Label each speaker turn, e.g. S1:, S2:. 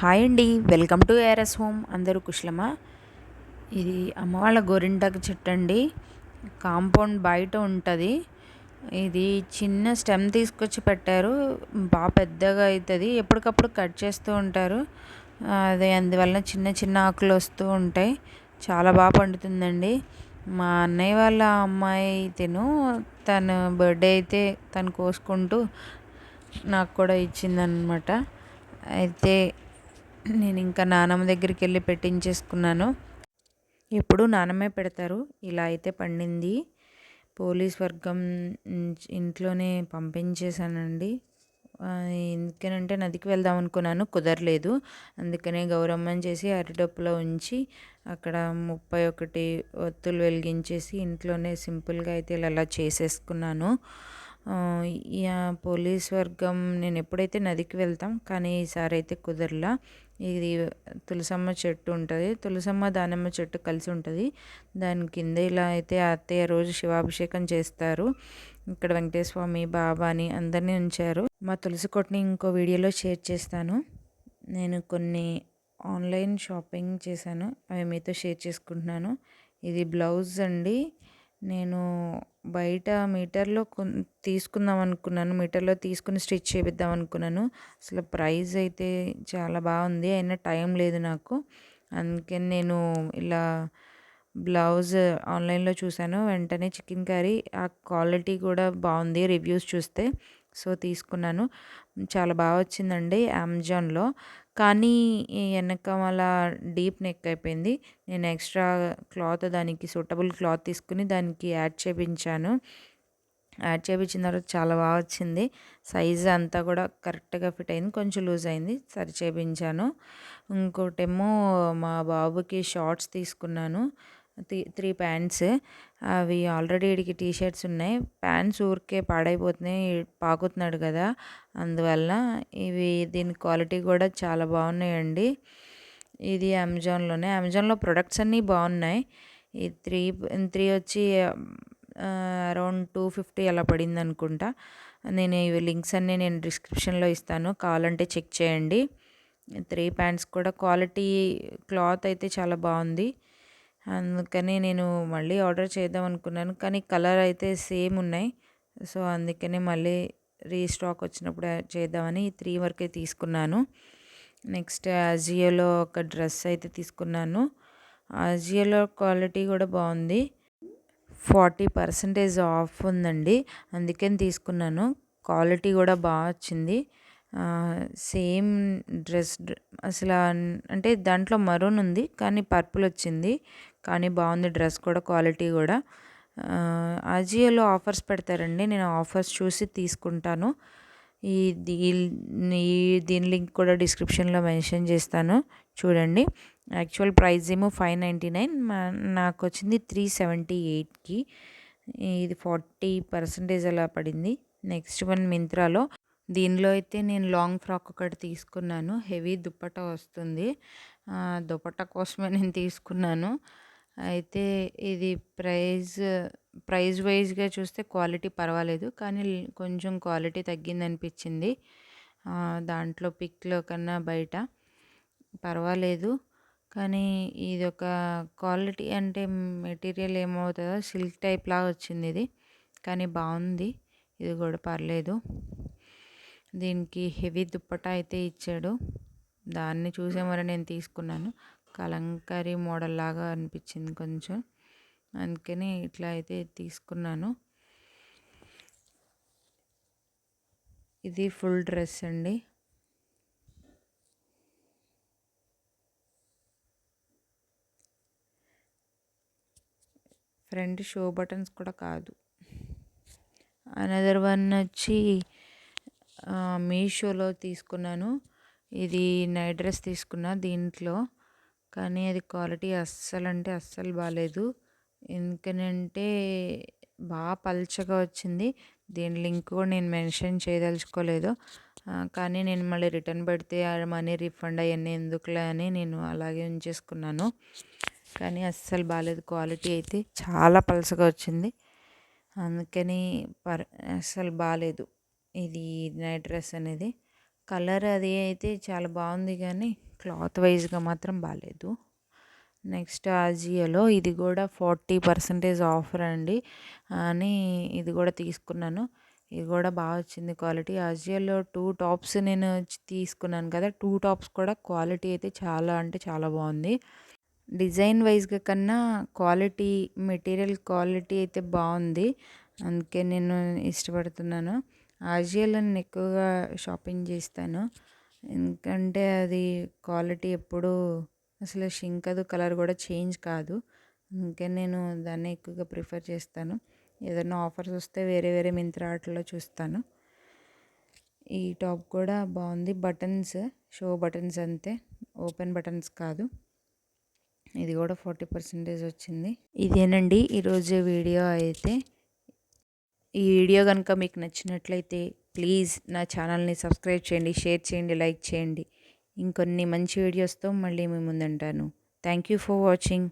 S1: Hi అండి. Welcome to ARS home అందరూ కుశలమా? ఇది అమ్మ వాళ్ళ గోరింటాకు చెట్టు అండి. కాంపౌండ్ బయట ఉంటుంది. ఇది చిన్న స్టెమ్ తీసుకొచ్చి పెట్టారు. బాగా పెద్దగా అవుతుంది ఎప్పటికప్పుడు కట్ చేస్తూ ఉంటారు. అది అందువల్ల చిన్న చిన్న ఆకులు వస్తూ ఉంటాయి. చాలా బాగా పండుతుందండి. మా అన్నయ్య వాళ్ళ అమ్మాయి తిను తన బర్త్డే అయితే తను కోసుకుంటూ నాకు కూడా ఇచ్చిందనమాట అయితే నేను ఇంకా నానమ్మ దగ్గరికి వెళ్ళి పెట్టించేసుకున్నాను. ఎప్పుడు నానమ్మే పెడతారు. ఇలా అయితే పండింది. పోలీస్ వర్గం ఇంట్లోనే పంపించేశానండి. ఎందుకనంటే నదికి వెళ్దాం అనుకున్నాను. కుదరలేదు. అందుకనే గౌరమ్మని చేసి అరిడప్పులో ఉంచి అక్కడ ముప్పై ఒకటి ఒత్తులు వెలిగించేసి ఇంట్లోనే సింపుల్గా అయితే ఇలా చేసేసుకున్నాను. పోలీస్ వర్గం నేను ఎప్పుడైతే నదికి వెళ్తాం కానీ ఈసారి అయితే కుదరలా. ఇది తులసమ్మ చెట్టు ఉంటుంది. తులసమ్మ దానిమ్మ చెట్టు కలిసి ఉంటుంది. దాని కింద ఇలా అయితే అత్తయ్య రోజు శివాభిషేకం చేస్తారు. ఇక్కడ వెంకటేశ్వర స్వామి బాబాని అందరినీ ఉంచారు. మా తులసి కొట్ని ఇంకో వీడియోలో షేర్ చేస్తాను. నేను కొన్ని ఆన్లైన్ షాపింగ్ చేశాను. అవి మీతో షేర్ చేసుకుంటున్నాను. ఇది బ్లౌజ్ అండి. నేను బయట మీటర్లో తీసుకుందాం అనుకున్నాను మీటర్లో తీసుకుని స్టిచ్ చేపిద్దాం అనుకున్నాను అసలు ప్రైస్ అయితే చాలా బాగుంది. అయినా టైం లేదు నాకు. అందుకని నేను ఇలా బ్లౌజ్ ఆన్లైన్లో చూశాను. వెంటనే చికెన్ కర్రీ. ఆ క్వాలిటీ కూడా బాగుంది రివ్యూస్ చూస్తే. సో తీసుకున్నాను. చాలా బాగా వచ్చిందండి అమెజాన్లో. కానీ వెనక వెనకమాల డీప్ నెక్ అయిపోయింది. నేను ఎక్స్ట్రా క్లాత్ దానికి సూటబుల్ క్లాత్ తీసుకుని దానికి యాడ్ చేయించాను యాడ్ చేయించిన తర్వాత చాలా బాగా వచ్చింది. సైజ్ అంతా కూడా కరెక్ట్గా ఫిట్ అయింది. కొంచెం లూజ్ అయింది. సరి చేయించాను ఇంకోటేమో మా బాబుకి షార్ట్స్ తీసుకున్నాను. Three three pants. అవి ఆల్రెడీ వీడికి టీ షర్ట్స్ ఉన్నాయి. ప్యాంట్స్ ఊరికే పాడైపోతున్నాయి పాకుతున్నాడు కదా. అందువల్ల ఇవి దీని క్వాలిటీ కూడా చాలా బాగున్నాయండి. ఇది అమెజాన్లోనే. అమెజాన్లో ప్రొడక్ట్స్ అన్నీ బాగున్నాయి. ఈ త్రీ త్రీ వచ్చి అరౌండ్ టూ ఫిఫ్టీ అలా పడింది అనుకుంటా నేను ఇవి లింక్స్ అన్నీ నేను డిస్క్రిప్షన్లో ఇస్తాను. కావాలంటే చెక్ చేయండి. త్రీ ప్యాంట్స్ కూడా క్వాలిటీ క్లాత్ అయితే చాలా బాగుంది. అందుకని నేను మళ్ళీ ఆర్డర్ చేద్దాం అనుకున్నాను. కానీ కలర్ అయితే సేమ్ ఉన్నాయి. సో అందుకని మళ్ళీ రీస్టాక్ వచ్చినప్పుడు చేద్దామని త్రీ వరకే తీసుకున్నాను. నెక్స్ట్ అజియోలో ఒక డ్రెస్ అయితే తీసుకున్నాను. అజియోలో క్వాలిటీ కూడా బాగుంది. ఫార్టీ పర్సెంటేజ్ ఆఫ్ ఉందండి. అందుకని తీసుకున్నాను. క్వాలిటీ కూడా బాగా వచ్చింది. సేమ్ డ్రెస్ అసలు అంటే దాంట్లో మరూన్ ఉంది కానీ పర్పుల్ వచ్చింది. కానీ బాగుంది డ్రెస్ కూడా క్వాలిటీ కూడా. అజియోలో ఆఫర్స్ పెడతారండి. నేను ఆఫర్స్ చూసి తీసుకుంటాను. ఈ దీని దీని లింక్ కూడా డిస్క్రిప్షన్లో మెన్షన్ చేస్తాను. చూడండి. యాక్చువల్ ప్రైస్ ఏమో ఫైవ్ నైంటీ నైన్. నాకు వచ్చింది త్రీ సెవెంటీ ఎయిట్కి. ఇది ఫార్టీ పర్సెంటేజ్ అలా పడింది. నెక్స్ట్ వన్ మింత్రాలో. దీనిలో అయితే నేను లాంగ్ ఫ్రాక్ ఒకటి తీసుకున్నాను. హెవీ దుప్పట వస్తుంది. దుప్పట కోసమే నేను తీసుకున్నాను. అయితే ఇది ప్రైజ్ ప్రైజ్ వైజ్గా చూస్తే క్వాలిటీ పర్వాలేదు కానీ కొంచెం క్వాలిటీ తగ్గింది అనిపించింది దాంట్లో పిక్లో కన్నా బయట పర్వాలేదు కానీ ఇది ఒక క్వాలిటీ అంటే మెటీరియల్ ఏమవుతుందో సిల్క్ టైప్ లాగా వచ్చింది ఇది కానీ బాగుంది ఇది కూడా పర్లేదు. దీనికి హెవీ దుప్పట అయితే ఇచ్చాడు దాన్ని చూసే మరి నేను తీసుకున్నాను. కలంకారీ మోడల్ లాగా అనిపించింది కొంచెం. అందుకని ఇట్లా అయితే తీసుకున్నాను. ఇది ఫుల్ డ్రెస్ అండి. ఫ్రంట్ షో బటన్స్ కూడా కాదు. అనదర్ వన్ వచ్చి మీషోలో తీసుకున్నాను. ఇది నైట్ డ్రెస్ తీసుకున్నా దీంట్లో. కానీ అది క్వాలిటీ అస్సలు అంటే అస్సలు బాగాలేదు ఎందుకనంటే బాగా పల్చగా వచ్చింది. దీని లింక్ కూడా నేను మెన్షన్ చేయదలుచుకోలేదు. కానీ నేను మళ్ళీ రిటర్న్ పెడితే మనీ రిఫండ్ అవన్నీ ఎందుకులే అని నేను అలాగే ఉంచేసుకున్నాను. కానీ అస్సలు బాగాలేదు క్వాలిటీ అయితే. చాలా పలసగా వచ్చింది. అందుకని పర్ అస్సలు బాగాలేదు ఇది నైట్ డ్రెస్ అనేది. కలర్ అది అయితే చాలా బాగుంది కానీ క్లాత్ వైజ్గా మాత్రం బాగాలేదు నెక్స్ట్ ఆజియోలో ఇది కూడా ఫార్టీ పర్సెంటేజ్ ఆఫర్ అండి. అని ఇది కూడా తీసుకున్నాను. ఇది కూడా బాగా వచ్చింది క్వాలిటీ. ఆజియోలో టూ టాప్స్ నేను తీసుకున్నాను కదా టూ టాప్స్ కూడా క్వాలిటీ అయితే చాలా అంటే చాలా బాగుంది. డిజైన్ వైజ్గా కన్నా క్వాలిటీ మెటీరియల్ క్వాలిటీ అయితే బాగుంది. అందుకే నేను ఇష్టపడుతున్నాను. ఆజియోలో నేను ఎక్కువగా షాపింగ్ చేస్తాను. ఎందుకంటే అది క్వాలిటీ ఎప్పుడు అసలు షింకదు కలర్ కూడా చేంజ్ కాదు. అందుకే నేను దాన్ని ఎక్కువగా ప్రిఫర్ చేస్తాను. ఏదైనా ఆఫర్స్ వస్తే వేరే వేరే మింత్రా ఆటలో చూస్తాను. ఈ టాప్ కూడా బాగుంది. బటన్స్ షో బటన్స్ అంతే. ఓపెన్ బటన్స్ కాదు. ఇది కూడా ఫార్టీ పర్సెంటేజ్ వచ్చింది. ఇదేనండి. ఈరోజు వీడియో అయితే. ఈ వీడియో కనుక మీకు నచ్చినట్లయితే ప్లీజ్ నా ఛానల్ని సబ్స్క్రైబ్ చేయండి షేర్ చేయండి లైక్ చేయండి. ఇంకొన్ని మంచి వీడియోస్తో మళ్ళీ మీ ముందుంటాను. Thank you for watching.